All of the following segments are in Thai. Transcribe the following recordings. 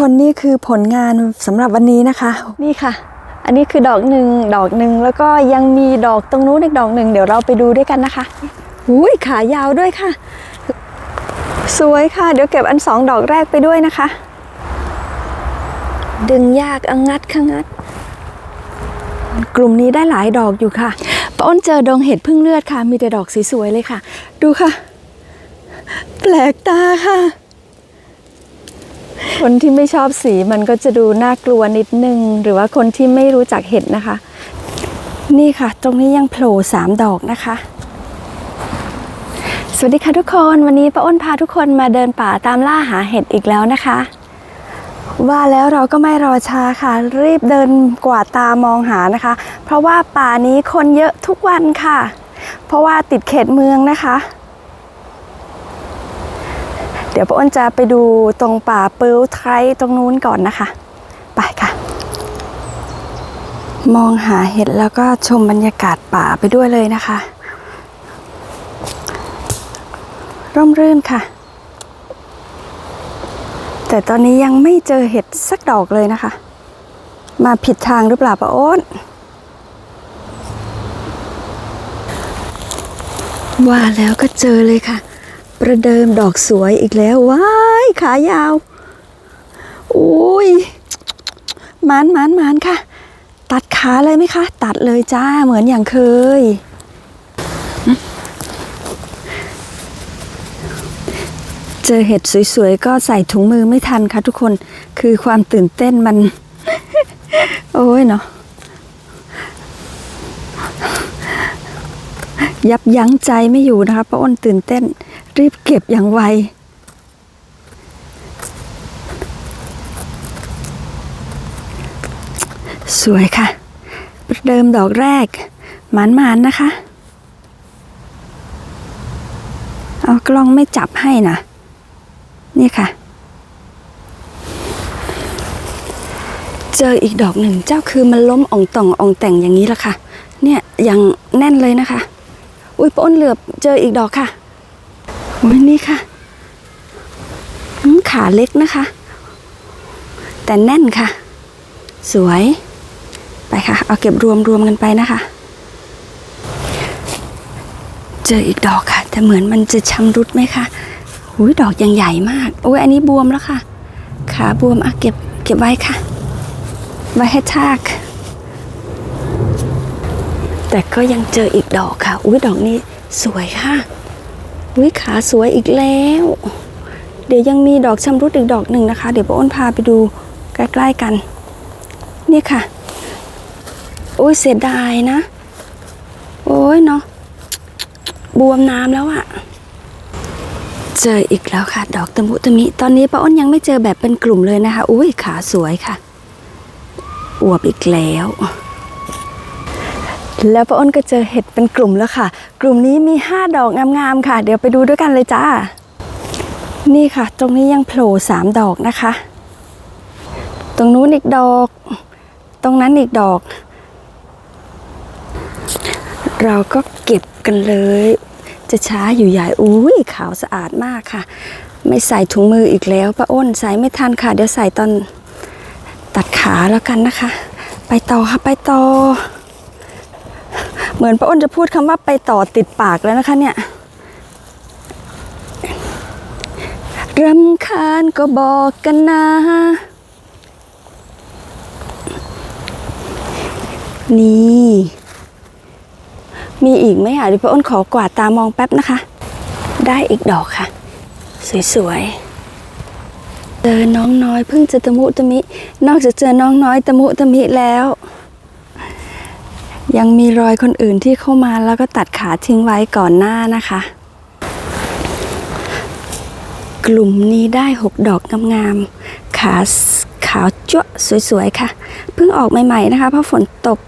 คนนี่คือผลงานสำหรับวันนี้นะคะ นี่ค่ะ อันนี้คือดอกหนึ่งดอกหนึ่งแล้วก็ยังมีดอกตรงนู้นอีกดอกหนึ่งเดี๋ยวเราไปดูด้วยกันนะคะหุยขายาวด้วยค่ะ สวยค่ะ เดี๋ยวเก็บอันสองดอกแรกไปด้วยนะคะ ดึงยากอังงัดขงงัด กลุ่มนี้ได้หลายดอกอยู่ค่ะป้าอ้นเจอดงเห็ดพึ่งเลือดค่ะ มีแต่ดอกสวยๆเลยค่ะ ดูค่ะ แปลกตาค่ะ คนที่ไม่ชอบสีมันก็จะดูน่ากลัวนิดนึง หรือว่าคนที่ไม่รู้จักเห็ดนะคะ นี่ค่ะ ตรงนี้ยังโผล่สามดอกนะคะ สวัสดีค่ะทุกคนวันนี้ป้าอ้นพาทุกคนมาเดินป่าตามล่าหาเห็ดอีกแล้วนะคะ ว่าแล้วเราก็ไม่รอช้าค่ะ รีบเดินกวาดตามองหานะคะ เพราะว่าป่านี้คนเยอะทุกวันค่ะ เพราะว่าติดเขตเมืองนะคะ เดี๋ยวป้าอ้นจะไปดูตรงป่าปื้วไทยตรงนู้นก่อนนะคะ ไปค่ะ มองหาเห็ดแล้วก็ชมบรรยากาศป่าไปด้วยเลยนะคะ ร่มรื่นค่ะ แต่ตอนนี้ยังไม่เจอเห็ดสักดอกเลยนะคะ มาผิดทางหรือเปล่าป้าอ้นว่าแล้วก็เจอเลยค่ะ ประเดิมดอกสวยอีกแล้ว ว้าย ขายาวโอ้ยมานมานมานค่ะ ตัดขาเลยไหมคะ ตัดเลยจ้าเหมือนอย่างเคย เจอเห็ดสวยๆ ก็ใส่ถุงมือไม่ทันค่ะทุกคนคือความตื่นเต้นมัน โอ้ยเนาะยับยั้งใจไม่อยู่นะคะเพราะอ้นตื่นเต้น รีบเก็บอย่างไว สวยค่ะ เดิมดอกแรก หมานๆนนะคะ เอากล้องไม่จับให้นะนี่ค่ะ เจออีกดอกหนึ่งเจ้าคือมันล้มอ่องต่องอ่องแต่งอย่างนี้ละค่ะ เนี่ยอย่างแน่นเลยนะคะ อุ้ยป้นเหลือบเจออีกดอกค่ะ อุ้ยนี่ค่ะขาเล็กนะคะ แต่แน่นค่ะ สวย ไปค่ะ เอาเก็บรวมรวมกันไปนะคะ เจออีกดอกค่ะ แต่เหมือนมันจะชำรุดไหมคะอุ้ยดอกยังใหญ่มากโอ้ยอันนี้บวมแล้วค่ะ ขาบวมอะเก็บเก็บไว้ค่ะ ไว้ให้ทากแต่ก็ยังเจออีกดอกค่ะ อุ้ยดอกนี้สวยค่ะ อุ้ยขาสวยอีกแล้ว เดี๋ยวยังมีดอกชำรุดอีกดอกหนึ่งนะคะ เดี๋ยวป้าอ้นพาไปดูใกล้ๆกันเนี่ยค่ะ โอ้ยเสียดายนะ โอ้ยเนาะบวมน้ำแล้วอะเจออีกแล้วค่ะ ดอกตะมุตะมิ ตอนนี้ป้าอ้นยังไม่เจอแบบเป็นกลุ่มเลยนะคะ อุ้ยขาสวยค่ะ อวบอีกแล้ว แล้วป้าอ้นก็เจอเห็ดเป็นกลุ่มแล้วค่ะ กลุ่มนี้มีห้าดอกงามๆค่ะ เดี๋ยวไปดูด้วยกันเลยจ้า นี่ค่ะ ตรงนี้ยังโผล่สามดอกนะคะ ตรงนู้นอีกดอก ตรงนั้นอีกดอก เราก็เก็บกันเลย จะช้าอยู่ใหญ่อุ้ยขาวสะอาดมากค่ะ ไม่ใส่ถุงมืออีกแล้วป้าอ้นใส่ไม่ทันค่ะ เดี๋ยวใส่ตอนตัดขาแล้วกันนะคะ ไปต่อค่ะไปต่อ เหมือนป้าอ้นจะพูดคำว่าไปต่อติดปากแล้วนะคะเนี่ยรำคาญก็บอกกันนะนี่ มีอีกไหมอะเดี๋ยวป้าอ้นขอกวาดตามองแป๊บนะคะ ได้อีกดอกค่ะ สวยๆ เจอน้องน้อยเพิ่งจะตะมุตะมิ นอกจากเจอน้องน้อยตะมุตะมิแล้ว ยังมีรอยคนอื่นที่เข้ามาแล้วก็ตัดขาทิ้งไว้ก่อนหน้านะคะ กลุ่มนี้ได้หกดอกงามๆขาขาวจ้วสวย ๆ ค่ะ เพิ่งออกใหม่ ๆ นะคะ เพราะฝนตก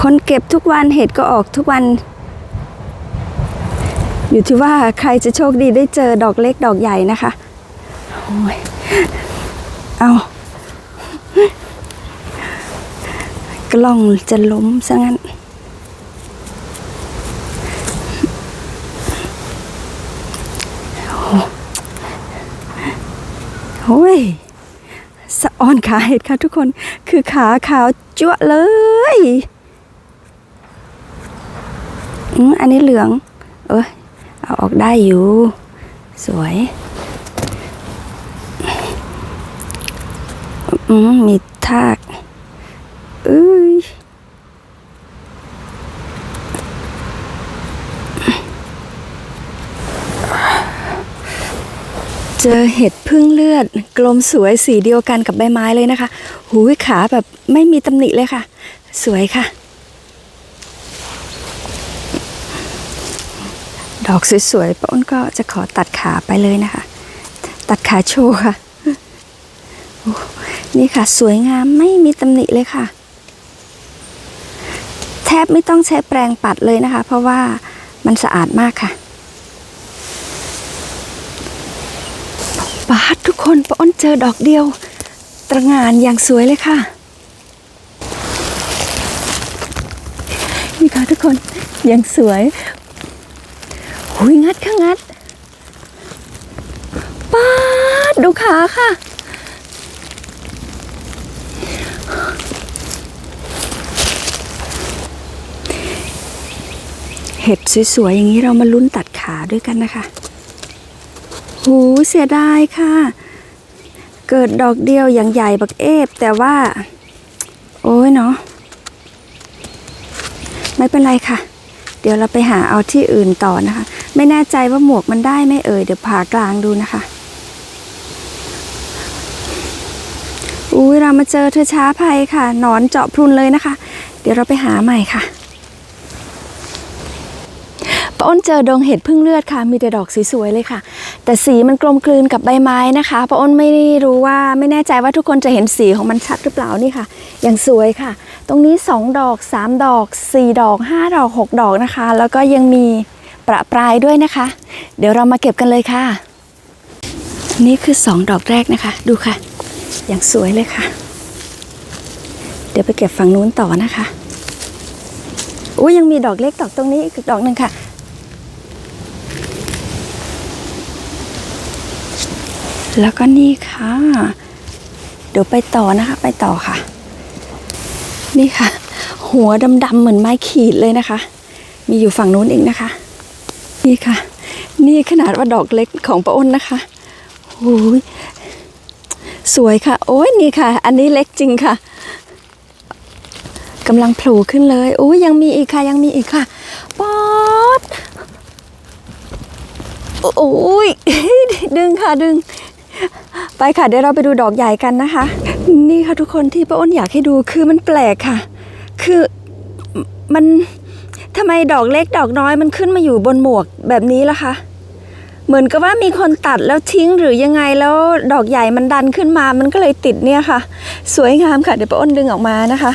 คนเก็บทุกวันเห็ดก็ออกทุกวัน อยู่ที่ว่าใครจะโชคดีได้เจอดอกเล็กดอกใหญ่นะคะโอ้ยเอา กล้องจะล้มซะงั้น โอ้ยสะออนขาเห็ดค่ะทุกคน คือขาขาวจั่วะเลยอืมอันนี้เหลือง เอ้ยเอาออกได้อยู่ สวยอืมมีทาก เอ้ยเจอเห็ดพึ่งเลือด กลมสวยสีเดียวกันกับใบไม้เลยนะคะ หูยขาแบบไม่มีตำหนิเลยค่ะ สวยค่ะ ดอกสวยๆป้าอ้นก็จะขอตัดขาไปเลยนะคะ ตัดขาโชว์ค่ะ นี่ค่ะ สวยงามไม่มีตำหนิเลยค่ะ ทบไม่ต้องใช้แปรงปัดเลยนะคะ เพราะว่ามันสะอาดมากค่ะปาดทุกคนป้อ้นเจอดอกเดียว ตระงานอย่างสวยเลยค่ะ นี่ค่ะทุกคนยังสวยหุยงัดค่ะงัดปาดดูขาค่ะ เห็ดสวยๆ อย่างนี้เรามาลุ้นตัดขาด้วยกันนะคะหูเสียดายค่ะ เกิดดอกเดียวอย่างใหญ่บักเอฟแต่ว่า โอ้ยเนาะไม่เป็นไรค่ะ เดี๋ยวเราไปหาเอาที่อื่นต่อนะคะ ไม่แน่ใจว่าหมวกมันได้ไหม่เอ่ยเดี๋ยวผ่ากลางดูนะคะอุ้ยเรามาเจอเธอช้าภัยค่ะหนอนเจาะพรุนเลยนะคะ เดี๋ยวเราไปหาใหม่ค่ะ ป้าอ้นเจอดงเห็ดพึ่งเลือดค่ะ มีแต่ดอกสีสวยเลยค่ะ แต่สีมันกลมกลืนกับใบไม้นะคะป้าอ้นไม่รู้ว่าไม่แน่ใจว่าทุกคนจะเห็นสีของมันชัดหรือเปล่านี่ค่ะ อย่างสวยค่ะ ตรงนี้ 2 ดอก 3 ดอก 4 ดอก 5 ดอก 6 ดอกนะคะ แล้วก็ยังมีประปรายด้วยนะคะ เดี๋ยวเรามาเก็บกันเลยค่ะ นี่คือ 2 ดอกแรกนะคะ ดูค่ะ อย่างสวยเลยค่ะ เดี๋ยวไปเก็บฝั่งนู้นต่อนะคะอุ้ยยังมีดอกเล็กดอกตรงนี้อีกดอกหนึ่งค่ะ แล้วก็นี่ค่ะ เดี๋ยวไปต่อนะคะ ไปต่อค่ะ นี่ค่ะ หัวดำๆเหมือนไม้ขีดเลยนะคะ มีอยู่ฝั่งนู้นเองนะคะ นี่ค่ะ นี่ขนาดว่าดอกเล็กของป้าอ้นนะคะโอ้ยสวยค่ะ โอ้ยนี่ค่ะ อันนี้เล็กจริงค่ะกำลังโผล่ขึ้นเลยโอ้ยยังมีอีกค่ะ ยังมีอีกค่ะป๊อดโอ้ยดึงค่ะดึง ไปค่ะเดี๋ยวเราไปดูดอกใหญ่กันนะคะ นี่ค่ะทุกคนที่ป้าอ้นอยากให้ดูคือมันแปลกค่ะ คือมันทำไมดอกเล็กดอกน้อยมันขึ้นมาอยู่บนหมวกแบบนี้ล่ะคะเหมือนกับว่ามีคนตัดแล้วทิ้งหรือยังไงแล้วดอกใหญ่มันดันขึ้นมา มันก็เลยติดเนี่ยค่ะ สวยงามค่ะ เดี๋ยวป้าอ้นดึงออกมานะคะ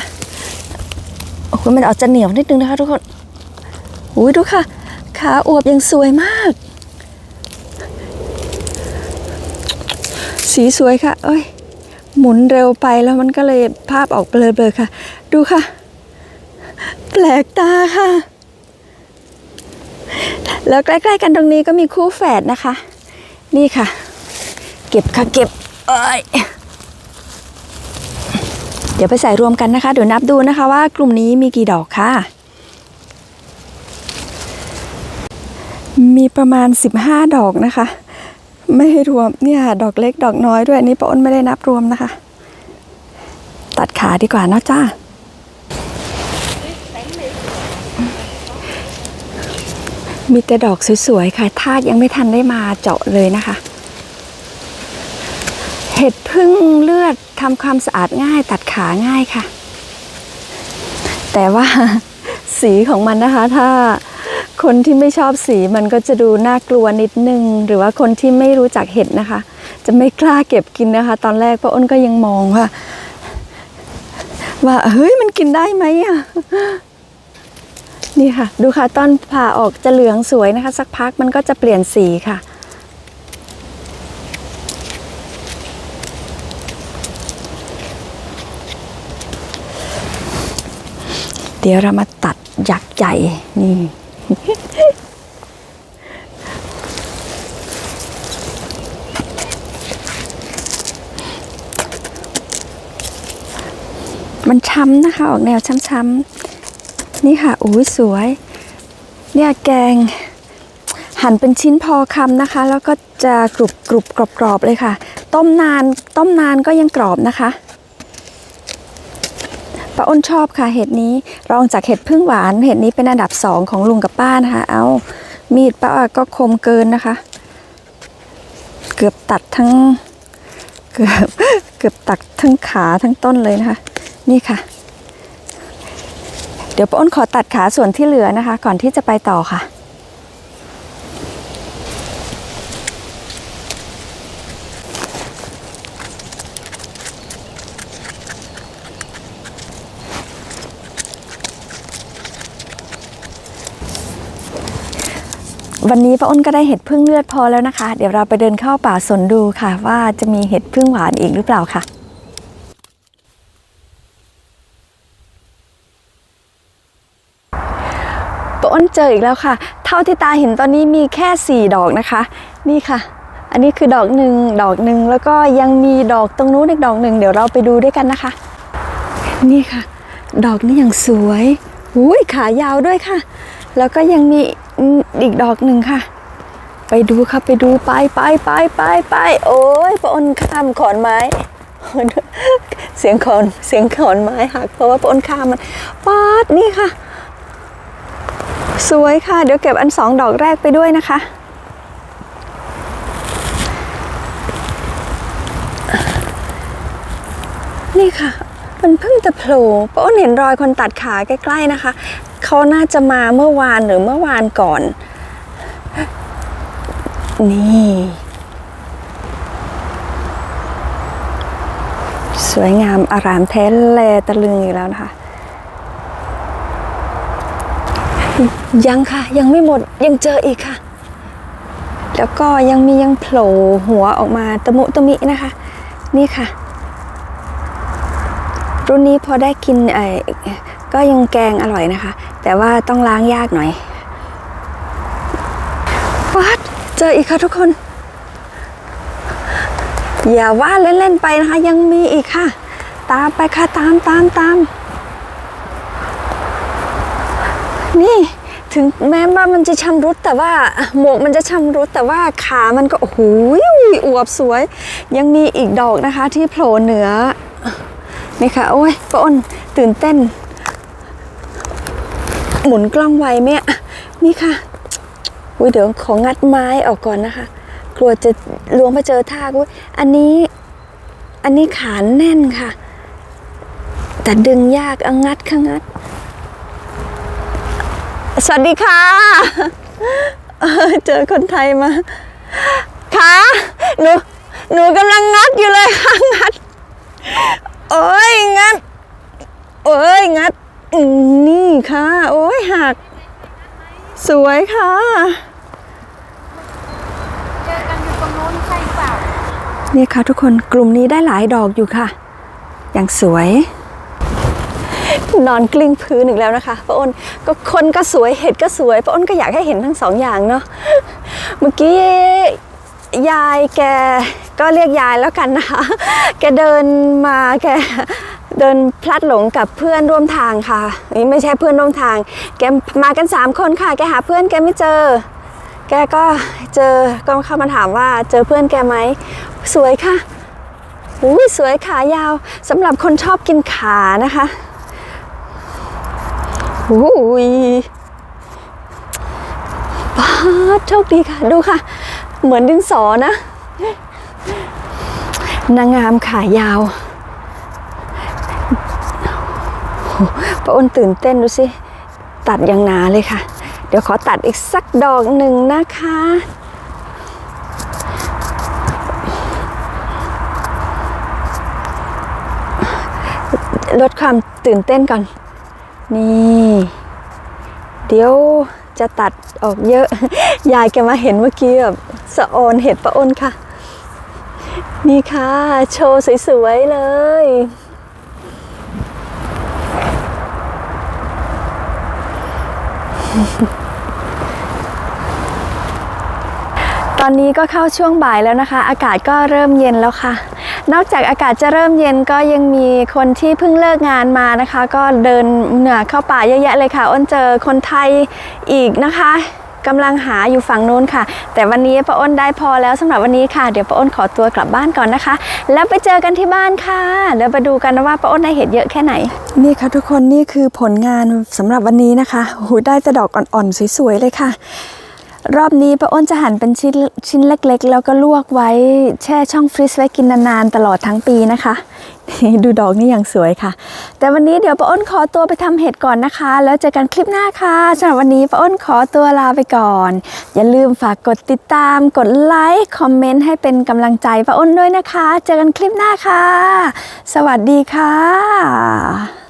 โอ้โหมันออกจะเหนียวนิดนึงนะคะ ทุกคนอุ้ยดูค่ะ ขาอวบยังสวยมาก สีสวยค่ะ เอ้ย หมุนเร็วไปแล้วมันก็เลยภาพออกเบลอๆค่ะ ดูค่ะ แปลกตาค่ะ แล้วใกล้ๆกันตรงนี้ก็มีคู่แฝดนะคะ นี่ค่ะ เก็บค่ะเก็บ เอ้ยเดี๋ยวไปใส่รวมกันนะคะ เดี๋ยวนับดูนะคะว่ากลุ่มนี้มีกี่ดอกค่ะ มีประมาณ 15 ดอกนะคะ ไม่ให้รวมเนี่ยดอกเล็กดอกน้อยด้วยอันนี้ป้าอ้นไม่ได้นับรวมนะคะ ตัดขาดีกว่าเนาะจ้ามีแต่ดอกสวยๆค่ะทากยังไม่ทันได้มาเจาะเลยนะคะ เห็ดพึ่งเลือดทำความสะอาดง่าย ตัดขาง่ายค่ะ แต่ว่าสีของมันนะคะ ถ้า คนที่ไม่ชอบสีมันก็จะดูน่ากลัวนิดนึง หรือว่าคนที่ไม่รู้จักเห็ดนะคะ จะไม่กล้าเก็บกินนะคะ ตอนแรกป้าอ้นก็ยังมองว่า ว่าเฮ้ยมันกินได้ไหมอะนี่ค่ะ ดูค่ะตอนผ่าออกจะเหลืองสวยนะคะ สักพักมันก็จะเปลี่ยนสีค่ะเดี๋ยวเรามาตัดยักษ์ใหญ่นี่ มันช้ำนะคะ ออกแนวช้ำๆนี่ค่ะอุ้ยสวย เนี่ยแกง หั่นเป็นชิ้นพอคำนะคะ แล้วก็จะกรุบกรุบกรอบๆเลยค่ะ ต้มนานต้มนานก็ยังกรอบนะคะ อ้นชอบค่ะเห็ดนี้รองจากเห็ดพึ่งหวาน เห็ดนี้เป็นอันดับสองของลุงกับป้านะคะ เอามีดป้าก็คมเกินนะคะ เกือบตัดทั้งเกือบเกือบตัดทั้งขาทั้งต้นเลยนะคะ นี่ค่ะ เดี๋ยวป้าอ้นขอตัดขาส่วนที่เหลือนะคะ ก่อนที่จะไปต่อค่ะ วันนี้ป้าอ้นก็ได้เห็ดพึ่งเลือดพอแล้วนะคะ เดี๋ยวเราไปเดินเข้าป่าสนดูค่ะ ว่าจะมีเห็ดพึ่งหวานอีกหรือเปล่าค่ะป้าอ้นเจออีกแล้วค่ะ เท่าที่ตาเห็นตอนนี้มีแค่ 4 ดอกนะคะ นี่ค่ะ อันนี้คือดอกหนึ่งดอกหนึ่งแล้วก็ยังมีดอกตรงนู้นอีกดอกหนึ่งเดี๋ยวเราไปดูด้วยกันนะคะ นี่ค่ะ ดอกนี้อย่างสวยอุ้ยขายาวด้วยค่ะ แล้วก็ยังมีอีกดอกหนึ่งค่ะ ไปดูค่ะไปดูไปไปไปไปไปโอ้ยปอนข้ามขอนไม้ เสียงขอนเสียงขอนไม้หักเพราะว่าปอนข้ามมันปาดนี่ค่ะ สวยค่ะ เดี๋ยวเก็บอันสองดอกแรกไปด้วยนะคะนี่ค่ะ มันเพิ่งจะโผล่ป้าอ้นเห็นรอยคนตัดขาใกล้ๆนะคะ เขาน่าจะมาเมื่อวานหรือเมื่อวานก่อน นี่ สวยงามอารามแท้แลตะลึงอีกแล้วนะคะ ยังค่ะ ยังไม่หมดยังเจออีกค่ะ แล้วก็ยังมียังโผล่หัวออกมาตะมุตะมินะคะ นี่ค่ะ รุ่นนี้พอได้กินไอก็ยังแกงอร่อยนะคะ แต่ว่าต้องล้างยากหน่อยวัดเจออีกค่ะทุกคน อย่าว่าเล่น ๆ ไปนะคะ ยังมีอีกค่ะ ตามไปค่ะ ตามตามตามนี่ถึงแม้ว่ามันจะชำรุดแต่ว่าหมวกมันจะชำรุดแต่ว่าขามันก็โอ้โหอวบสวย ยังมีอีกดอกนะคะที่โผล่เหนือนี่ค่ะ โอ้ยป้าอ้นตื่นเต้น หมุนกล้องไวไหมนี่ค่ะอุ้ยเดี๋ยวของงัดไม้ออกก่อนนะคะ กลัวจะลวงไปเจอท่ากอุ้ยอันนี้ อันนี้ขาแน่นค่ะ แต่ดึงยากเอางัดค่ะงัด สวัสดีค่ะ เจอคนไทยมาค่ะหนูหนูกำลังงัดอยู่เลยค่ะงัด โอ้ยงัด โอ้ยงัด นี่ค่ะ โอ้ยหัก สวยค่ะ เจอกันอยู่ตรงโน้นใช่เปล่านี่ค่ะทุกคนกลุ่มนี้ได้หลายดอกอยู่ค่ะ อย่างสวย นอนกลิ้งพื้นอีกแล้วนะคะป้าอ้นก็คนก็สวยเห็ดก็สวยป้าอ้นก็อยากให้เห็นทั้งสองอย่างเนาะเมื่อกี้ยายแกก็เรียกยายแล้วกันนะคะ แกเดินมาแก เดินพลัดหลงกับเพื่อนร่วมทางค่ะนี่ไม่ใช่เพื่อนร่วมทาง แกมากันสามคนค่ะ แกหาเพื่อนแกไม่เจอ แกก็เจอก็เข้ามาถามว่าเจอเพื่อนแกไหม สวยค่ะอุ้ยสวยขายาวสำหรับคนชอบกินขานะคะอุ้ยป้าโชคดีค่ะ ดูค่ะ เหมือนดินสอนะ นางงามขายาวโห ป้าอ้นตื่นเต้นดูสิ ตัดอย่างหนาเลยค่ะ เดี๋ยวขอตัดอีกสักดอกหนึ่งนะคะ ลดความตื่นเต้นก่อน นี่ เดี๋ยวจะตัดออกเยอะ ยายแกมาเห็นเมื่อกี้แบบสะออนเห็ดปะอ้นค่ะ นี่ค่ะ โชว์สวยๆเลย ตอนนี้ก็เข้าช่วงบ่ายแล้วนะคะ อากาศก็เริ่มเย็นแล้วค่ะ นอกจากอากาศจะเริ่มเย็นก็ยังมีคนที่เพิ่งเลิกงานมานะคะ ก็เดินเหนือเข้าป่าเยอะแยะเลยค่ะ อ้นเจอคนไทยอีกนะคะ กำลังหาอยู่ฝั่งนู้นค่ะ แต่วันนี้ป้าอ้นได้พอแล้วสำหรับวันนี้ค่ะ เดี๋ยวป้าอ้นขอตัวกลับบ้านก่อนนะคะ แล้วไปเจอกันที่บ้านค่ะเดี๋ยวไปดูกันว่าป้าอ้นได้เห็ดเยอะแค่ไหน นี่ค่ะทุกคนนี่คือผลงานสำหรับวันนี้นะคะหูได้แต่ดอกอ่อนๆสวยๆเลยค่ะ รอบนี้ป้าอ้นจะหั่นเป็นชิ้นชิ้นเล็กๆ แล้วก็ลวกไว้แช่ช่องฟรีซไว้กินนานๆตลอดทั้งปีนะคะ ดูดอกนี่อย่างสวยค่ะ แต่วันนี้เดี๋ยวป้าอ้นขอตัวไปทำเห็ดก่อนนะคะ แล้วเจอกันคลิปหน้าค่ะสำหรับวันนี้ป้าอ้นขอตัวลาไปก่อน อย่าลืมฝากกดติดตาม กดไลค์คอมเมนต์ให้เป็นกำลังใจป้าอ้นด้วยนะคะ เจอกันคลิปหน้าค่ะ สวัสดีค่ะ